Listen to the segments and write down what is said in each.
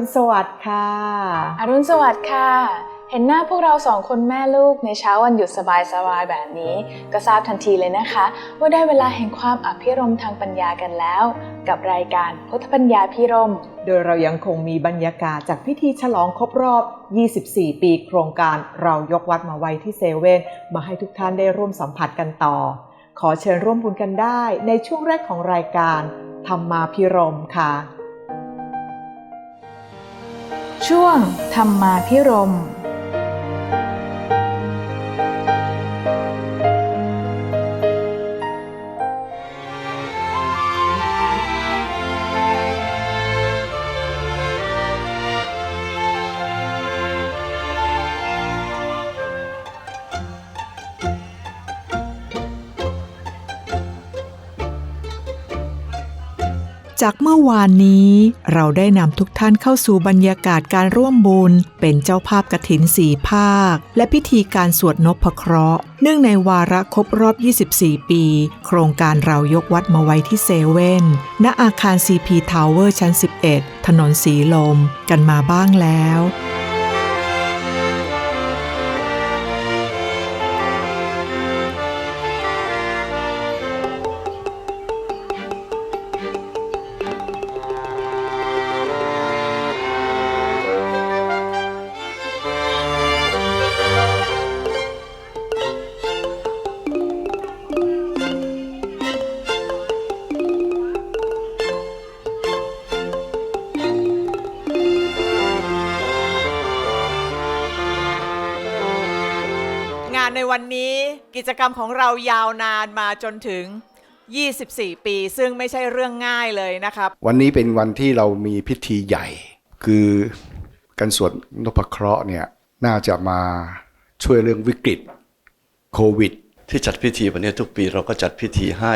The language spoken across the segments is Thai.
อรุณสวัสดิ์ค่ะ อรุณสวัสดิ์ค่ะ เห็นหน้าพวกเราสองคนแม่ลูกในเช้าวันหยุดสบายๆแบบนี้ ก็ทราบทันทีเลยนะคะ ว่าได้เวลาแห่งความอภิรมย์ทางปัญญากันแล้ว กับรายการพุทธปัญญาพิรมย์โดยเรายังคงมีบรรยากาศจากพิธีฉลองครบรอบ 24 ปีโครงการเรายกวัดมาไว้ที่เซเว่นมาให้ทุกท่านได้ร่วมสัมผัสกันต่อ ขอเชิญร่วมบุญกันได้ในช่วงแรกของรายการธรรมาพิรมย์ค่ะ ช่วงธรรมาพิรม จากเมื่อวานนี้ เราได้นำทุกท่านเข้าสู่บรรยากาศการร่วมบุญ เป็นเจ้าภาพกฐินสีภาค และพิธีการสวดนพเคราะห์เนื่องในวาระครบรอบ 24 ปี โครงการเรายกวัดมาไว้ที่เซเว่นณอาคาร CP Tower ชั้น 11 ถนนสีลม กันมาบ้างแล้ว จกรรมของเรายาวนานมาจนถึง 24 ปี ซึ่งไม่ใช่เรื่องง่ายเลยนะครับ วันนี้เป็นวันที่เรามีพิธีใหญ่ คือการสวดนพเคราะห์เนี่ยน่าจะมาช่วยเรื่องวิกฤตโควิด ที่จัดพิธีวันนี้ทุกปีเราก็จัดพิธีให้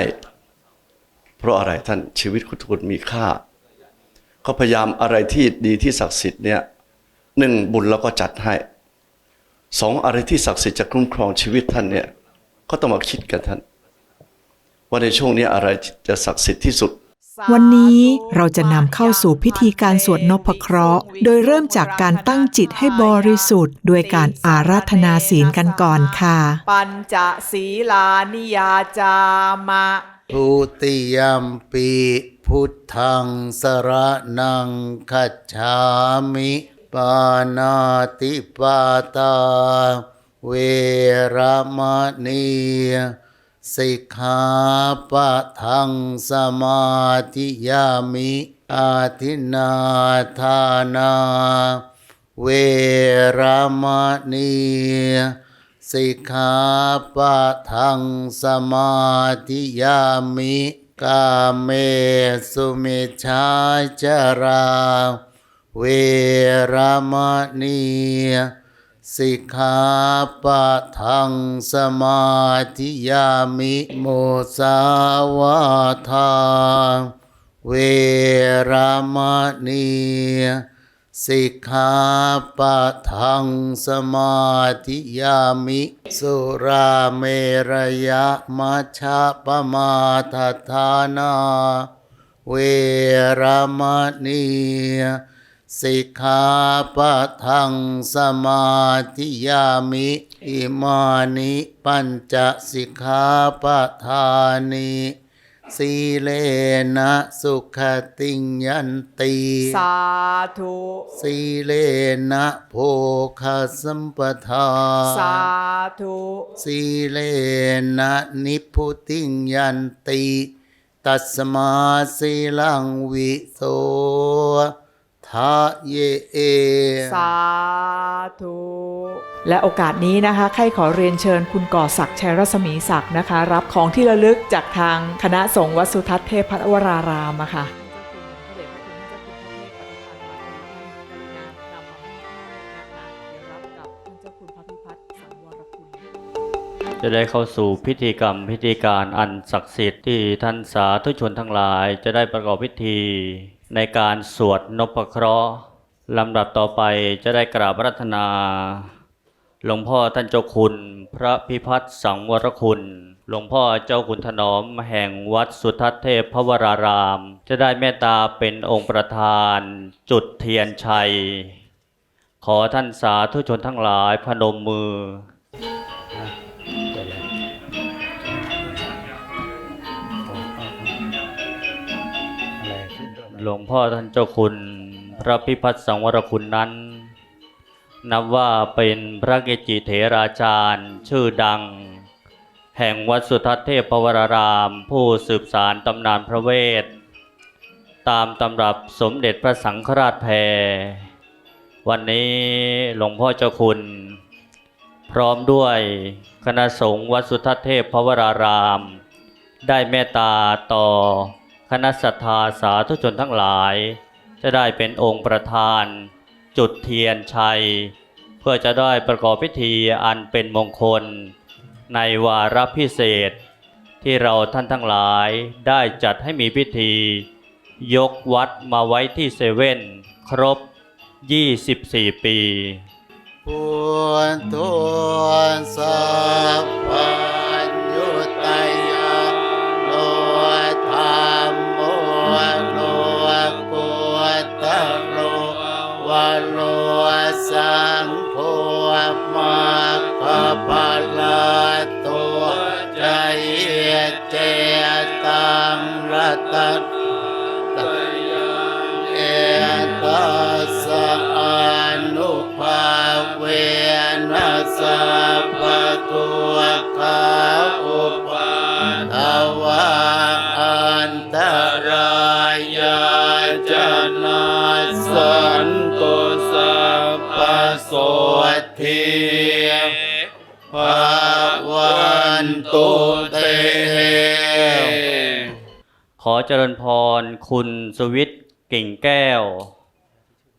เพราะอะไรท่านชีวิตคุณทุกคนมีค่าเขาพยายามอะไรที่ดีที่ศักดิ์สิทธิ์เนี่ยหนึ่งบุญเราก็จัดให้สองอะไรที่ศักดิ์สิทธิ์จะคุ้มครองชีวิตท่านเนี่ย ก็ต้องมาคิดกันท่าน ว่าในช่วงนี้อะไรจะศักดิ์สิทธิ์ที่สุด วันนี้เราจะนำเข้าสู่พิธีการสวดนพเคราะห์ โดยเริ่มจากการตั้งจิตให้บริสุทธิ์ด้วยการอาราธนาศีลกันก่อนค่ะ ปัญจศีลานิยาจามะทุติยมปีพุทธังสรนังคัจฉามิ ปานาติปาตา เวรมณีสิกขาปะทังสมาธิยามิอาทินาทานา เวรมณีสิกขาปะทังสมาธิยามิกาเมสุมิชฌาจรา เวรมณี สิกขาปะทังสมาธิยามิโมสาวาทาเวระมณีสิกขาปะทังสมาธิยามิสุราเมรยะมัชฌะปมาทฐานา เวระมณี สิกขาปะทังสมาธิยามิ อิมานิปัญจสิกขาปะทานิสีเลนะสุขติงยันติสาธุสีเลนะโภคสัมปทาสาธุสีเลนะนิพพุติงยันติตัสมาสีลังวิโส ทะเยเอ สาธุ และโอกาสนี้นะคะใครขอเรียนเชิญคุณก่อศักดิ์ชัยรัศมีศักดิ์นะคะ รับของที่ระลึกจากทางคณะสงฆ์วัดสุทัศน์เทพพัทวรารามอะค่ะจะได้เข้าสู่พิธีกรรมพิธีการอันศักดิ์สิทธิ์ที่ท่านสาธุชนทั้งหลาย จะได้ประกอบพิธี ในการสวดนพเคราะห์ลำดับต่อไปจะได้กราบรัตนา หลวงพ่อท่านเจ้าคุณ พระพิพัฒน์สังวรคุณ หลวงพ่อเจ้าคุณถนอมแห่งวัดสุทัศน์เทพพวราราม จะได้เมตตาเป็นองค์ประธาน จุดเทียนชัย ขอท่านสาธุชนทั้งหลายพนมมือ หลวงพ่อท่านเจ้าคุณ พระพิพัฒน์สังวรคุณนั้น นับว่าเป็นพระเกจิเถราจารย์ชื่อดัง แห่งวัดสุทัศน์เทพวราราม ผู้สืบสารตำนานพระเวท ตามตำรับสมเด็จพระสังฆราชแพรวันนี้หลวงพ่อเจ้าคุณ พร้อมด้วยคณะสงฆ์วัดสุทัศน์เทพพวราราม ได้เมตตาต่อ คณะศรัทธาสาธุชนทั้งหลาย จะได้เป็นองค์ประธาน จุดเทียนชัย เพื่อจะได้ประกอบพิธีอันเป็นมงคล ในวาระพิเศษ ที่เราท่านทั้งหลายได้จัดให้มีพิธี ยกวัดมาไว้ที่เซเว่นครบ 24 ปีพุทโธสัพพั ตุเต ขอเจริญพรคุณสวิทย์กิ่งแก้ว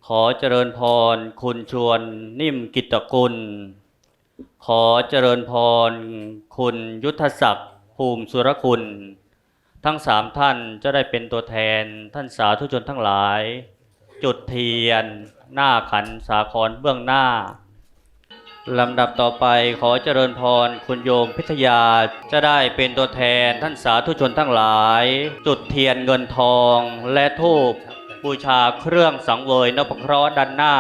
ขอเจริญพรคุณชวนนิ่มกิตตกุล ขอเจริญพรคุณยุทธศักดิ์ภูมิสุรคุณ ทั้งสามท่านจะได้เป็นตัวแทนท่านสาธุชนทั้งหลาย จุดเทียน หน้าขันสาครเบื้องหน้า ลำดับต่อไปขอเจริญพรคุณโยมพิทยา จะได้เป็นตัวแทนท่านสาธุชนทั้งหลาย จุดเทียนเงินทองและทูปบูชาเครื่องสังเวยนพเคราะห์ด้านหน้า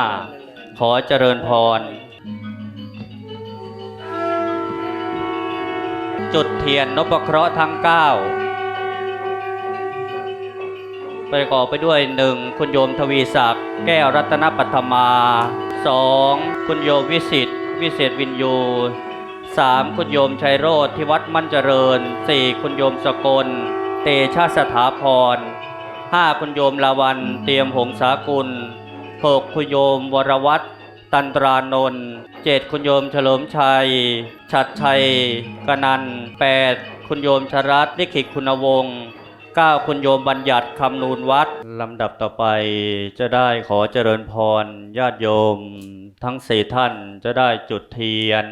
ขอเจริญพร จุดเทียนนพเคราะห์ทั้ง9ประกอบไปด้วย 1. คุณโยมทวีศักดิ์แก้วรัตนปัทมา 2. คุณโยมวิสิต วิเศษวินยู 3. คุณโยมชัยโรธที่วัดมั่นเจริญ 4. คุณโยมสกล เตชะสถาพร 5. คุณโยมลาวันเตรียมหงสากุล 6. คุณโยมวรวัตรตันตรานนท์ 7. คุณโยมเฉลิมชัยชัดชัย กนัน 8. คุณโยมชรัตน์ลิขิตคุณวงศ์ 9. คุณโยมบัญญัติคำนูนวัด ลำดับต่อไปจะได้ขอเจริญพรญาติโยม ทั้งสี่ท่านจะได้จุดเทียน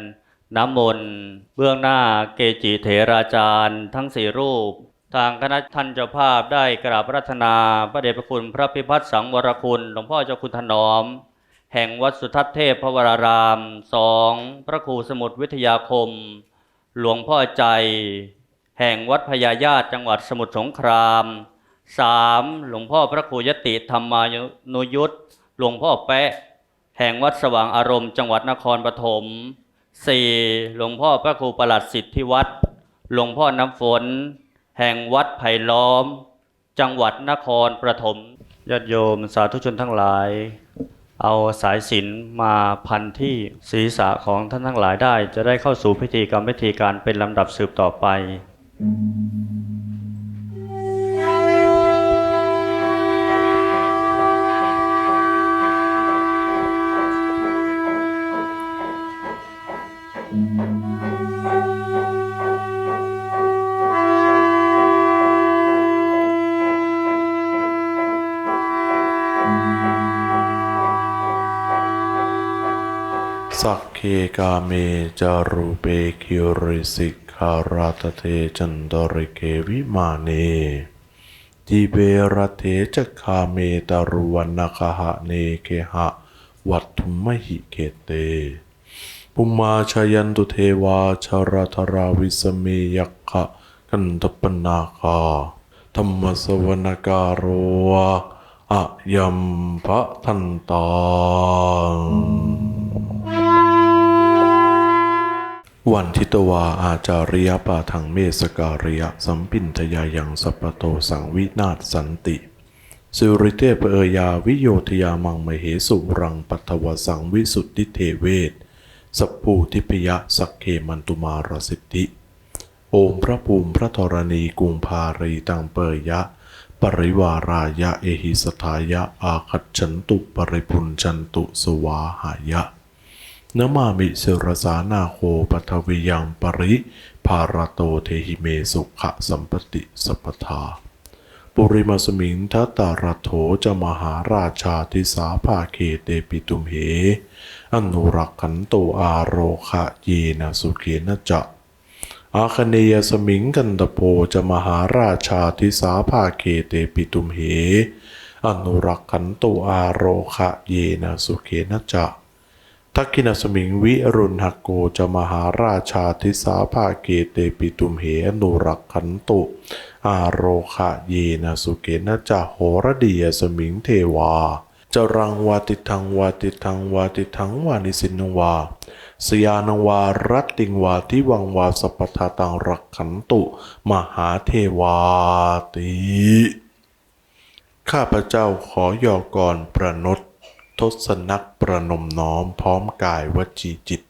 น้ำมนต์เบื้องหน้าเกจิเถราจารย์ ทั้งสี่รูป ทางคณะท่านเจ้าภาพได้กราบรัตนาพระเดชพระคุณพระพิพัฒน์สังวรคุณหลวงพ่อเจ้าคุณถนอม แห่งวัดสุทัศน์เทพพวรารามสองพระครูสมุทรวิทยาคม หลวงพ่อใจ แห่งวัดพญาญาติจังหวัดสมุทรสงคราม 3. หลวงพ่อพระครูยติธรรมานุยุทธหลวงพ่อแปะ แห่งวัดสว่างอารมณ์ จังหวัดนครปฐม 4. หลวงพ่อพระครูประหลัดสิทธิวัดหลวงพ่อน้ำฝน แห่งวัดไผ่ล้อม จังหวัดนครปฐมญาติโยมสาธุชนทั้งหลาย เอาสายสินมาพันที่ศีรษะของท่านทั้งหลายได้ จะได้เข้าสู่พิธีกรรมพิธีการเป็นลำดับสืบต่อไป สักเคกาเมจารูเปคิริสิการาตเทจันตริเกวิมาเนทิเบรเทจคาเมตารวันนคหะเนเคหะ วัตถุมหิเกเตปุมาชายันตุเทวาชาราธราวิสเมยักขะกันตปนาคาธรรมสวนการโรอะยัมพะทันตัง วันทิตวาอาจาริยปาทังเมสการิยสัมปินทยายังสัปโตสังวินาศสันติสุริเตปเอยาวิโยทยามังมเหสุรังปัทวสังวิสุทธิเทเวศสัพพูทิพยะสักเคมันตุมารสิทธิโอมพระภูมิพระธรณีกุงพารีตังเปยยะปริวารายะเอหิสทายะอาคัจฉันตุปริพุนจันตุสวาหายะ นมามิเสรสานาโคปัทวิยังปริภารโตเทหิเมสุขะสัมปติสัพทาปุริมาสมิงทัตตารัโถจะมหาราชาทิสาภาเคเตปิตุมเหอนุรักขันโตอาโรคะเยนะสุเขนะจะอาคเนยสมิงกันตโพจะมหาราชาทิสาภาเคเตปิตุมเหอนุรักขันโตอาโรคะเยนะสุเขนะจะ ทักขินสมิงวิรุณหกโกจะมหาราชาทิสาภาเกเตปิตุมเหอนุรักขันตุ อาโรคะเยนะสุเกนะจะโหรดียสมิงเทวาจรังวาติทังวาติทังวาติทังวานิสินวาสยานวารัตติงวาทิวังวาสัพทาตังรักขันตุ มหาเทวาติ ข้าพเจ้าขอยอกรประนต ทศนักประนมน้อมพร้อมกายวจีจิต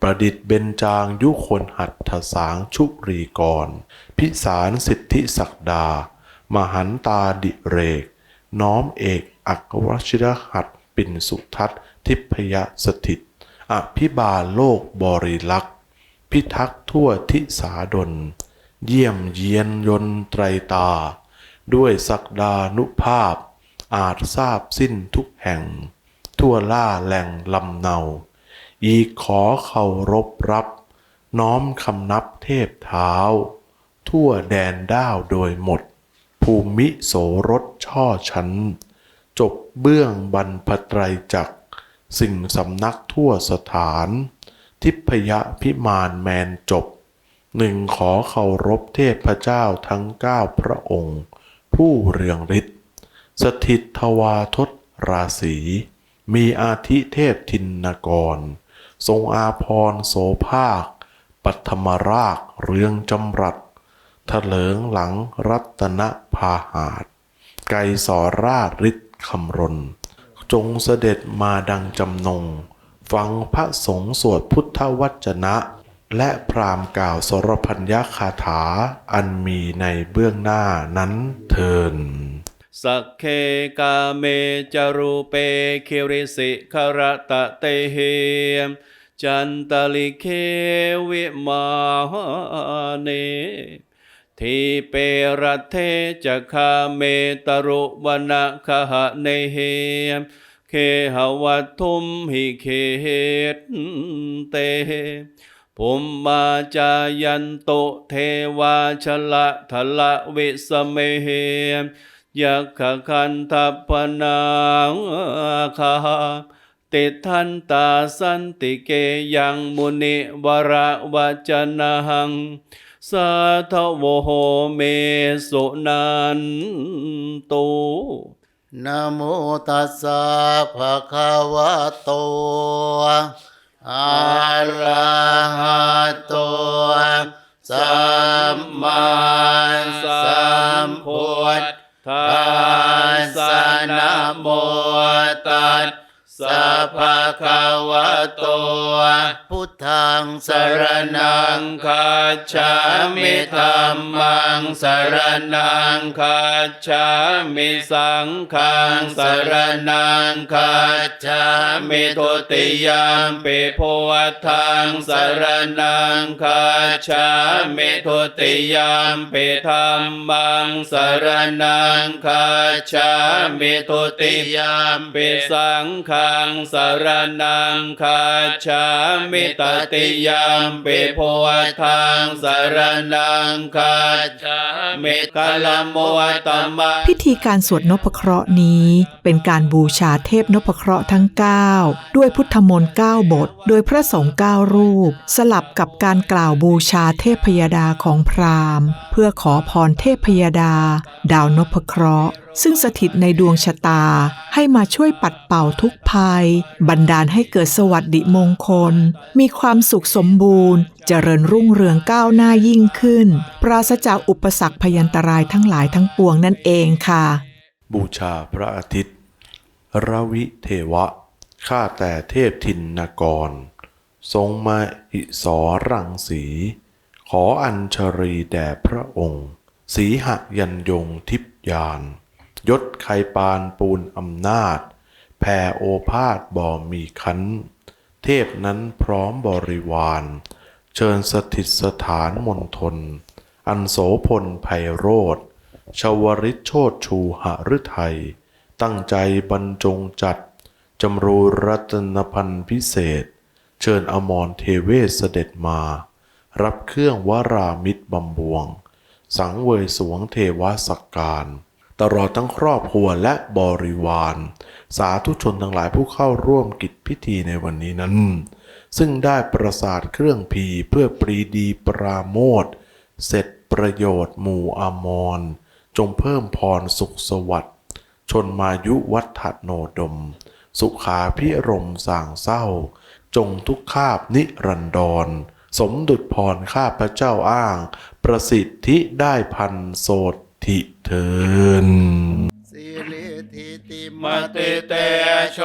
ประดิษฐ์เบญจางยุคนหัตถสางชุรีกร พิสารสิทธิศักดา มหันตาดิเรก น้อมเอกอักวชิรหัตปินสุทัศทิพยสถิต อภิบาลโลกบริลักษ์ พิทักษ์ทั่วทิสาดล เยี่ยมเยียนยนไตรตา ด้วยศักดานุภาพ อาจทราบสิ้นทุกแห่ง ทั่วล่าแหล่งลำเนา อีกขอเคารพรับ น้อมคำนับเทพเท้า ทั่วแดนด้าวโดยหมด ภูมิโสรสช่อชั้น จบเบื้องบรรพไตรจักสิ่งสำนักทั่วสถาน ทิพยพิมานแมนจบหนึ่งขอเคารพเทพเจ้าทั้งเก้าพระองค์ ผู้เรืองฤทธิ์ สถิตทวาทศราศีมีอาทิเทพทินนกร ทรงอาพรโสภาค ปัทมรากเรืองจำรัดเถลิงหลังรัตนพาหาดไกสอราชฤทธิ์คำรน จงเสด็จมาดังจำนง ฟังพระสงฆ์สวดพุทธวจนะ และพรามกล่าวสรพัญญาคาถาอันมีในเบื้องหน้านั้นเทิน สักเคกาเมจารูเปคิริสิคารตะเตเฮมจันตลิเควิมาเนทีเปรเทจะคาเมตรุวนาคหะเนเฮมเคหวัตทุมหิเคเตภูมมาจายันโตเทวาชละทละวิสเมเห ยักขคันทัพนาคาติทันตาสันติเกยังมุนิวรวจนะหังสาทโวโหเมสุนันโตนะโมตัสสะภะคะวะโตอะระหะโตสัมมาสัมพุทธ ทัสสะนะโมตัส สะภะคะวะโตพุทธังสรณังคัจฉามิธัมมังสรณังคัจฉามิสังฆังสรณังคัจฉามิทุติยามปิโพวัทังสรณังคัจฉามิทุติยามปิธรรมังสรณังคัจฉามิทุติยามปิสังฆัทังสารนังคาชามิตติยามปิพุทธังสารนังคาชามิกลโมตมะพิธีการสวดนพเคราะห์นี้เป็นการบูชาเทพนพเคราะห์ทั้ง 9 ด้วยพุทธมนต์9บท โดยพระสงฆ์9รูป สลับกับการกล่าวบูชาเทพพยดาของพราหมณ์เพื่อขอพรเทพพยดา ดาวนพเคราะห์ ซึ่งสถิตในดวงชะตาให้มาช่วยปัดเป่าทุกภัย บันดาลให้เกิดสวัสดิมงคล มีความสุขสมบูรณ์ เจริญรุ่งเรืองก้าวหน้ายิ่งขึ้น ปราศจากอุปสรรคพยันตรายทั้งหลายทั้งปวงนั่นเองค่ะ บูชาพระอาทิตย์รวิเทวะ ข้าแต่เทพทินนกร ทรงมาอิสอรังสี ขออัญชรีแด่พระองค์ สีหยันยงทิพยาน ยศไคปานปูนอำนาจ แผ่โอภาสบ่มีคันเทพนั้นพร้อมบริวาร เชิญสถิตสถานมณฑลอันโสพลไพโรธชาวริตโชตชูหฤทัย ตั้งใจบรรจงจัด จำรูรัตนพันธ์พิเศษ เชิญอมรเทเวศเสด็จมา รับเครื่องวรามิตรบำบวง สังเวยสวงเทวสักการ ตลอดทั้งครอบครัวและบริวาร สาธุชนทั้งหลายผู้เข้าร่วมกิจพิธีในวันนี้นั้น ซึ่งได้ประสาทเครื่องพีเพื่อปรีดีปราโมทเสร็จประโยชน์หมู่อมร จงเพิ่มพรสุขสวัสดิ์ชนมายุวัฏโนดม สุขาพิรมสางเศร้า จงทุกคาบนิรันดร สมดุจพรข้าพระเจ้าอ้าง ประสิทธิได้พันโสติเทินสิริทิติมติเตโช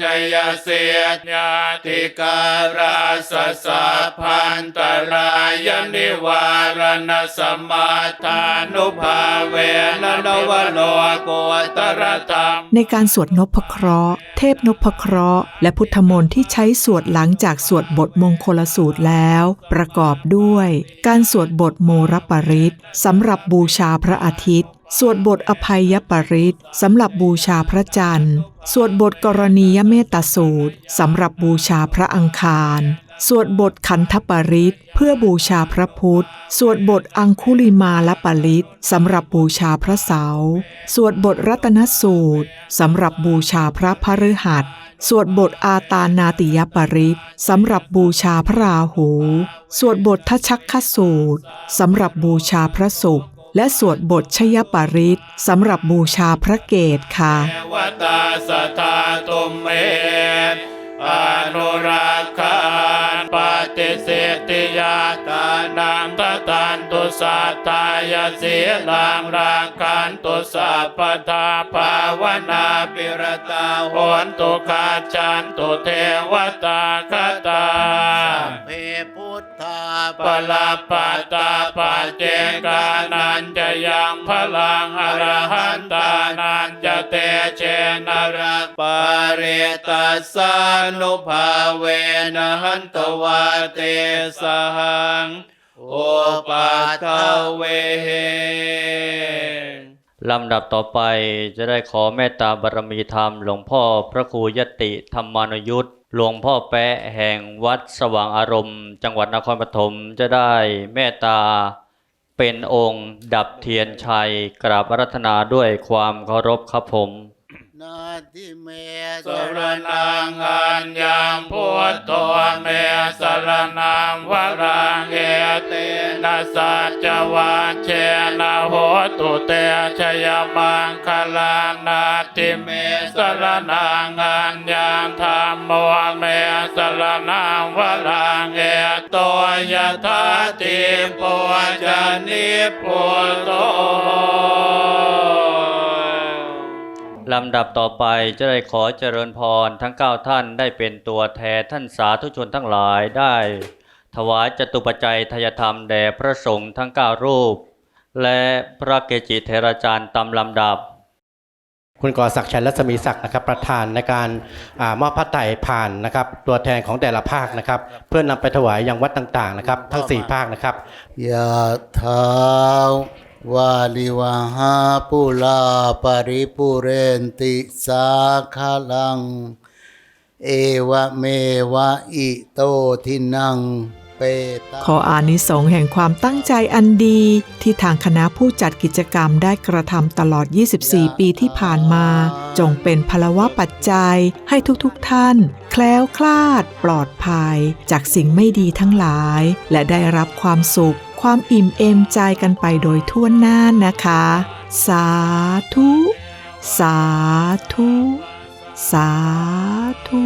ชัยเสียญาติการาสสะพันตรายนิวารณสมาทานุภาเวนนวโลโกตรธรรมในการสวดนพเคราะห์ เทพนพเคราะห์ และพุทธมนต์ที่ใช้สวดหลังจากสวดบทมงคลสูตรแล้ว ประกอบด้วย การสวดบทโมรปริตสำหรับบูชาพระอาทิตย์ สวดบทอภัยปริตสำหรับบูชาพระจันทร์ สวดบทกรณียเมตตาสูตรสำหรับบูชาพระอังคาร สวดบทขันธปริตเพื่อบูชาพระพุทธ สวดบทอังคุลิมาลปริตสำหรับบูชาพระเสาสวดบทรัตนสูตรสำหรับบูชาพระพฤหัสสวดบทอาตานาติยปริตสำหรับบูชาพระราหู สวดบททชักขสูตรสำหรับบูชาพระศุกร์และสวดบทชยปริตสำหรับบูชาพระเกตค่ะวตาสทาตุมเมอนุรักขา ปฏิเสติยาตานังตตานตุสัตตายสีลังรังคันตุสัพพทาภาวนาปิรตาหนตุขาจันตุเทวตาคตาเพพุทธา ปลาปัตาปาเจกานันจะยังพลังอรหันตานันจะเตเชนรักปาเรตัสานุภาเวนหันตวาเตสหังโอปัทเว ลำดับต่อไปจะได้ขอเมตตาบารมีธรรม หลวงพ่อพระครูยติธรรมานุยุทธหลวงพ่อแปะแห่งวัดสว่างอารมณ์ จังหวัดนครปฐมจะได้เมตตาเป็นองค์ ดับเทียนชัยกราบรัตนาด้วยความเคารพครับผม นาทิเมสรนังอัญญังพุทโธเมสรนังวรังเอเตนะสัจวัชเชนะโหตุเตชยมังคลานาติเมสรนังอัญญังธรรมโมเมสรนังวรังเอโตยถาติปุจานิปุโต ลำดับต่อไปจะได้ขอเจริญพรทั้ง 9 ท่านได้เป็นตัวแทนท่านสาธุชนทั้งหลายได้ ถวายจตุปัจจัยทายธรรมแด่พระสงฆ์ทั้ง 9 รูป และพระเกจิเทราจารย์ตามลำดับ คุณกอศักดิ์ชัยรัศมีศักดิ์นะครับประธานในการอามอบพระไตรผ่านนะครับ ตัวแทนของแต่ละภาคนะครับ เพื่อนำไปถวายยังวัดต่างๆนะครับ ทั้ง 4 ภาคนะครับยะถา วาลิวหาปุลาปริปุเรนติสาคลัง เอวะเมวะอิโตทินังเปตาขออานิสงส์แห่งความตั้งใจอันดีที่ทางคณะผู้จัดกิจกรรมได้กระทำตลอด 24 ปีที่ผ่านมา จงเป็นพลวะปัจจัยให้ทุกๆทท่าน แคล้วคลาด ปลอดภัย จากสิ่งไม่ดีทั้งหลาย และได้รับความสุข ความอิ่มเอมใจกันไปโดยทั่วหน้านะคะ สาธุ สาธุ สาธุ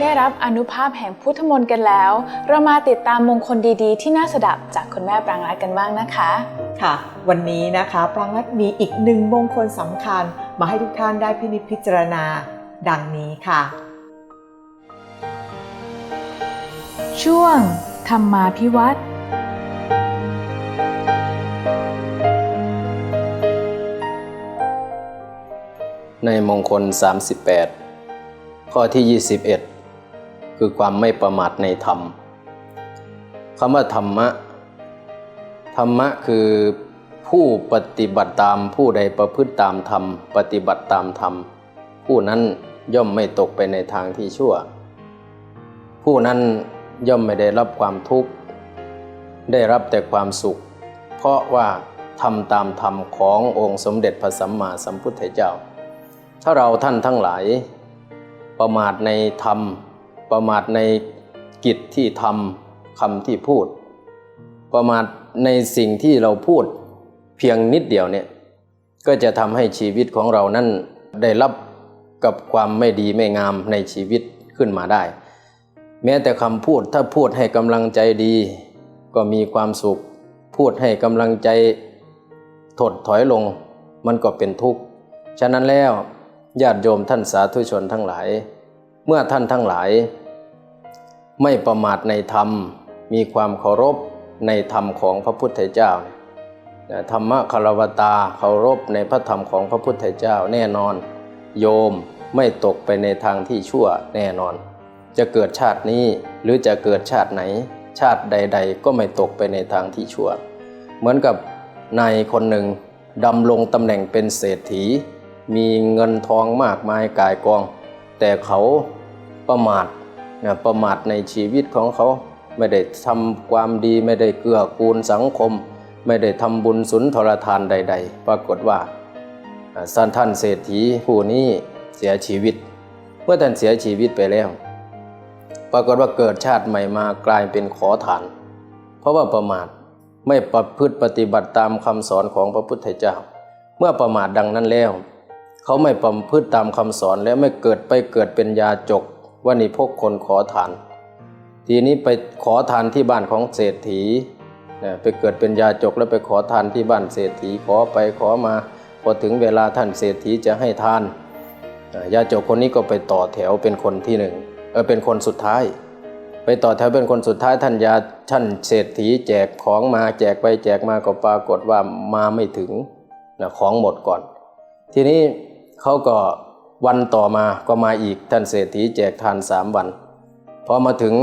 ได้รับอนุภาพแห่งพุทธมนต์กันแล้ว เรามาติดตามมงคลดีๆ ที่น่าสดับจากคุณแม่ปรางรัตน์กันบ้างนะคะ ค่ะ วันนี้นะคะปรางรัตน์มีอีกหนึ่งมงคลสำคัญ มาให้ทุกท่านได้พินิจพิจารณาดังนี้ค่ะ ช่วง ธรรมาพิวัตรในมงคล 38 ข้อที่ 21 คือความไม่ประมาทในธรรมคำว่าธรรมะ ธรรมะคือผู้ปฏิบัติตามผู้ใดประพฤติตามธรรม ปฏิบัติตามธรรม ผู้นั้นย่อมไม่ตกไปในทางที่ชั่ว ผู้นั้นย่อมไม่ได้รับความทุกข์ ได้รับแต่ความสุข เพราะว่าทำตามธรรมขององค์สมเด็จพระสัมมาสัมพุทธเจ้า ถ้าเราท่านทั้งหลาย ประมาทในธรรม ประมาทในกิจที่ทำคำที่พูด ประมาท ในสิ่งที่เราพูดเพียงนิดเดียวเนี่ยก็จะทำให้ชีวิตของเรานั้นได้รับกับความไม่ดีไม่งามในชีวิตขึ้นมาได้ แม้แต่คำพูดถ้าพูดให้กำลังใจดี ก็มีความสุข พูดให้กำลังใจถดถอยลง มันก็เป็นทุกข์ ฉะนั้นแล้วญาติโยมท่านสาธุชนทั้งหลาย เมื่อท่านทั้งหลาย ไม่ประมาทในธรรม มีความเคารพ ในธรรมของพระพุทธเจ้าธรรมะคารวตาเคารพในพระธรรมของพระพุทธเจ้าแน่นอน โยมไม่ตกไปในทางที่ชั่วแน่นอน จะเกิดชาตินี้หรือจะเกิดชาติไหน ชาติใด ๆ ก็ไม่ตกไปในทางที่ชั่ว เหมือนกับนายคนหนึ่งดำลงตำแหน่งเป็นเศรษฐี มีเงินทองมากมายกายกอง แต่เขาประมาทประมาทในชีวิตของเขา ไม่ได้ทำความดีไม่ได้เกื้อกูลสังคม ไม่ได้ทำบุญสุนทรทานใด ๆ ปรากฏว่าอ่าท่านเศรษฐีผู้นี้เสียชีวิต เมื่อท่านเสียชีวิตไปแล้ว ปรากฏว่าเกิดชาติใหม่มากลายเป็นขอทาน เพราะว่าประมาทไม่ประพฤติปฏิบัติตามคำสอนของพระพุทธเจ้า เมื่อประมาทดังนั้นแล้ว เขาไม่ประพฤติตามคำสอนแล้วไม่เกิดไปเกิดเป็นยาจกว่านิพกคนขอทาน ทีนี้ไปขอทานที่บ้านของเศรษฐีนะไปเกิดเป็นยาจกแล้วไปขอทานที่บ้านเศรษฐีขอไปขอมาพอถึงเวลาท่านเศรษฐีจะให้ทานยาจกคนนี้ก็ไปต่อแถวเป็นคนที่หนึ่งเออเป็นคนสุดท้าย ไปต่อแถวเป็นคนสุดท้ายท่านยาท่านเศรษฐีแจกของมาแจกไปแจกมาก็ปรากฏว่ามาไม่ถึงนะของหมดก่อน ทีนี้เขาก็วันต่อมาก็มาอีกท่านเศรษฐีแจกทานสามวันพอมาถึง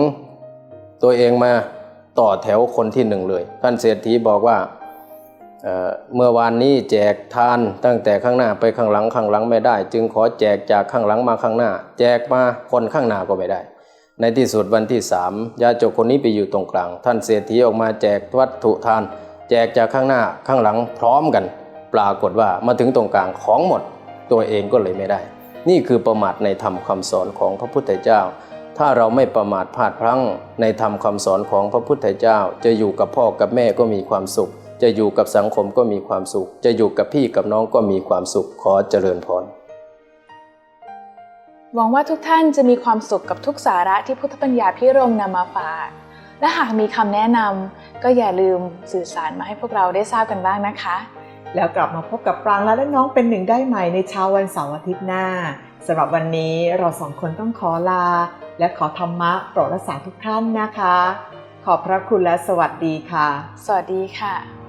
ตัวเองมาต่อแถวคนที่หนึ่งเลย ท่านเศรษฐีบอกว่าเเมื่อวานนี้แจกทานตั้งแต่ข้างหน้าไปข้างหลังข้างหลังไม่ได้ จึงขอแจกจากข้างหลังมาข้างหน้า แจกมาคนข้างหน้าก็ไม่ได้ ในที่สุดวันที่สามยาจกคนนี้ไปอยู่ตรงกลาง ท่านเศรษฐีออกมาแจกวัตถุทาน แจกจากข้างหน้าข้างหลังพร้อมกัน ปรากฏว่ามาถึงตรงกลางของหมดตัวเองก็เลยไม่ได้ นี่คือประมาทในธรรมคำสอนของพระพุทธเจ้า ถ้าเราไม่ประมาทพลาดพลั้ง ในธรรมคำสอนของพระพุทธเจ้า จะอยู่กับพ่อกับแม่ก็มีความสุข จะอยู่กับสังคมก็มีความสุข จะอยู่กับพี่กับน้องก็มีความสุขขอเจริญพรหวังว่าทุกท่านจะมีความสุขกับทุกสาระที่พุทธปัญญาพิรมนำมาฝากและหากมีคำแนะนำก็อย่าลืมสื่อสารมาให้พวกเราได้ทราบกันบ้างนะคะ แล้วกลับมาพบกับปรางและน้องเป็นหนึ่งได้ใหม่ในเช้าวันเสาร์อาทิตย์หน้า สำหรับวันนี้เราสองคนต้องขอลา และขอธรรมะโปรดรักษาทุกท่านนะคะ ขอบพระคุณและสวัสดีค่ะ สวัสดีค่ะ